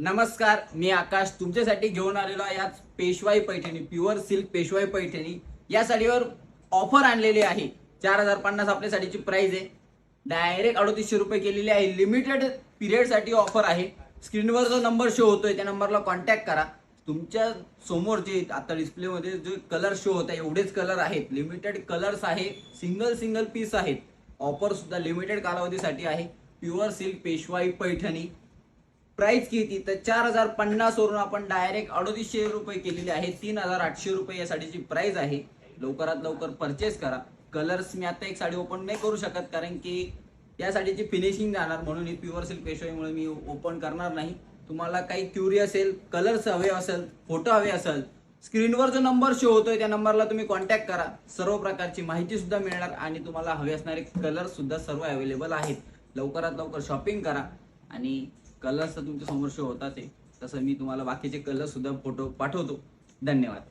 नमस्कार मी आकाश. तुमच्यासाठी घेऊन आलेलो आहे आज पेशवाई पैठणी प्युअर सिल्क पेशवाई पैठणी. या साडीवर ऑफर आणलेली आहे. चार हजार पन्नास आपल्या साडीची प्राइस आहे. डायरेक्ट अडतीसशे रुपये केलेली आहे. लिमिटेड पिरियडसाठी ऑफर आहे. स्क्रीनवर जो नंबर शो होतोय त्या नंबरला कॉन्टॅक्ट करा. तुमच्यासमोर जे आता डिस्प्लेमध्ये जे कलर शो होत आहे एवढेच कलर आहेत. लिमिटेड कलर्स आहे. सिंगल सिंगल पीस आहेत. ऑफर सुद्धा लिमिटेड कालावधीसाठी आहे. प्युअर सिल्क पेशवाई पैठणी. प्राइस किती तर चार हजार पन्नास वरून आपण डायरेक्ट अडोतीसशे रुपये केलेली आहे तीन हजार आठशे रुपये या साडीची प्राइस आहे. लवकरात लवकर परचेस करा. कलर्स मी आता एक साडी ओपन नाही करू शकत कारण की या साडीची फिनिशिंग जाणार. म्हणून ही प्युअर सिल्क पेशवाईमुळे मी ओपन करणार नाही. तुम्हाला काही क्युरी असेल कलर्स हवे असेल फोटो हवे असेल स्क्रीनवर जो नंबर शो होतोय त्या नंबरला तुम्ही कॉन्टॅक्ट करा. सर्व प्रकारची माहिती सुद्धा मिळणार आणि तुम्हाला हवे असणारे कलर सुद्धा सर्व अवेलेबल आहेत. लवकरात लवकर शॉपिंग करा आणि कलर्स तर तुमच्यासमोर शो होतात आहे. तसं मी तुम्हाला बाकीचे कलर सुद्धा फोटो पाठवतो. धन्यवाद.